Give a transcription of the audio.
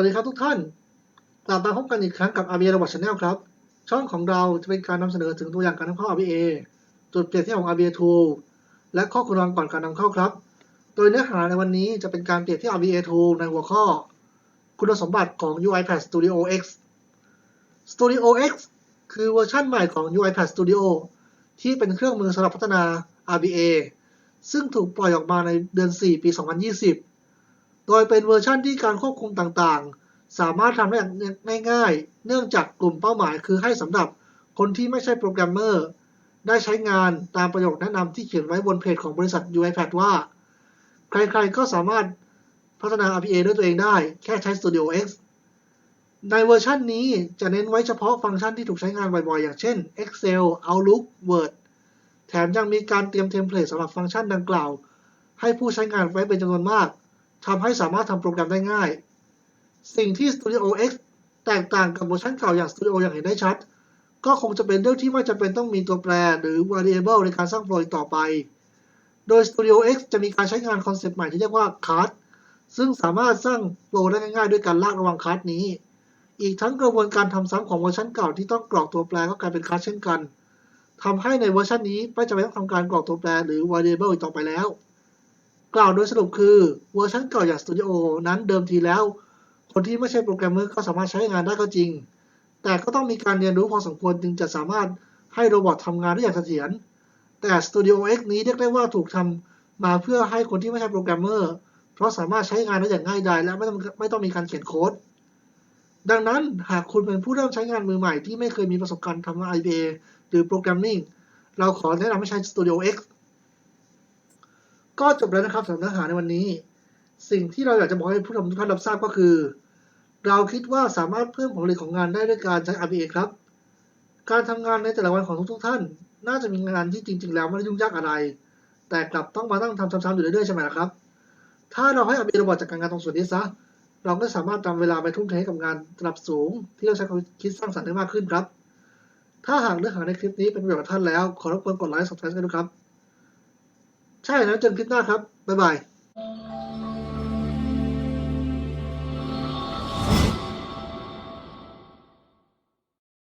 วัสดีครับทุกท่าน กลับมาพบกันอีกครั้งกับ RBA Robot Channel ครับ ช่องของเราจะเป็นการนำเสนอถึงตัวอย่างการนำเข้า RBA จุดเปรียบเทียบของ RBA Tool และข้อควรระวังก่อนการนำเข้าครับ โดยเนื้อหาในวันนี้จะเป็นการเปรียบเทียบ RBA Tool ในหัวข้อ คุณสมบัติของ UiPath Studio X Studio X คือเวอร์ชันใหม่ของ UiPath Studio ที่เป็นเครื่องมือสำหรับพัฒนา RBA ซึ่งถูกปล่อยออกมาในเดือน 4 ปี 2020 โดยเป็นเวอร์ชันที่การควบคุมต่างๆ สามารถทำได้อย่างง่ายๆ เนื่องจากกลุ่มเป้าหมายคือให้สำหรับคนที่ไม่ใช่โปรแกรมเมอร์ ได้ใช้งานตามประโยคแนะนำที่เขียนไว้บนเพจของบริษัท UiPath ว่า ใครๆ ก็สามารถพัฒนา RPA ด้วยตัวเองได้ แค่ใช้ Studio X ในเวอร์ชันนี้จะเน้นไว้เฉพาะฟังก์ชันที่ถูกใช้งานบ่อยๆ อย่างเช่น Excel Outlook Word แถมยังมีการเตรียมเทมเพลตสำหรับฟังก์ชันดังกล่าว ให้ผู้ใช้งานไว้เป็นจำนวนมาก ทำให้สามารถทำโปรแกรมได้ง่าย สิ่งที่ Studio X แตกต่างกับเวอร์ชันเก่าอย่าง Studio อย่างเห็นได้ชัด ก็คงจะเป็นเรื่องที่ไม่จำเป็นต้องมีตัวแปรหรือ variable ในการสร้างโปรต่อไป โดย Studio X จะมีการใช้งานคอนเซปต์ใหม่ที่เรียกว่า card ซึ่งสามารถสร้างโปรได้ง่ายๆ ด้วยการลากระวังคาร์ดนี้ อีกทั้งกระบวนการทำซ้ำของเวอร์ชันเก่าที่ต้องกรอกตัวแปรก็กลายเป็นคาร์ดเช่นกัน ทำให้ในเวอร์ชันนี้ไม่จำเป็นต้องทำการกรอกตัวแปรหรือ variable อีกต่อไปแล้ว กล่าวโดยสรุปคือเวอร์ชันเก่าอย่าง Studio นั้นเดิมทีแล้ว คนที่ไม่ใช่โปรแกรมเมอร์ก็สามารถใช้งานได้ก็จริง แต่ก็ต้องมีการเรียนรู้พอสมควรจึงจะสามารถให้โรบอททำงานได้อย่างเสถียรแต่ Studio X นี้เรียกได้ว่าถูกทำมาเพื่อให้คนที่ไม่ใช่โปรแกรมเมอร์ เพราะสามารถใช้งานได้อย่างง่ายดายและไม่ต้องไม่ต้องมีการเขียนโค้ด ดังนั้นหากคุณเป็นผู้เริ่มใช้งานมือใหม่ที่ไม่เคยมีประสบการณ์ทำ IPA หรือโปรแกรมมิ่งเราขอแนะนำให้ใช้ Studio X ก็จบแล้วนะครับสำหรับเนื้อหาในวันนี้ สิ่งที่เราอยากจะบอกให้ผู้ชมทุกท่านรับทราบก็คือ เราคิดว่าสามารถเพิ่มผลผลิตของงานได้ด้วยการใช้ RPA ครับ การทำงานในแต่ละวันของทุกๆท่าน น่าจะมีงานที่จริง ๆ แล้วไม่ได้ยุ่งยากอะไร แต่กลับต้องมาตั้งทำซ้ำๆอยู่เรื่อยๆใช่ไหมล่ะครับ ถ้าเราให้ RPA ระบอดจากการงานตรงส่วนนี้ซะเราก็สามารถนำเวลาไปทุ่มเทให้กับงานระดับสูง ที่เราใช้ความคิดสร้างสรรค์ได้มากขึ้นครับ ถ้าหากเนื้อหาในคลิปนี้เป็นประโยชน์กับท่านแล้ว ขอรบกวนกดไลค์ subscribe ด้วยครับ ใช่แล้วจนคลิปหน้าครับ บ๊ายบาย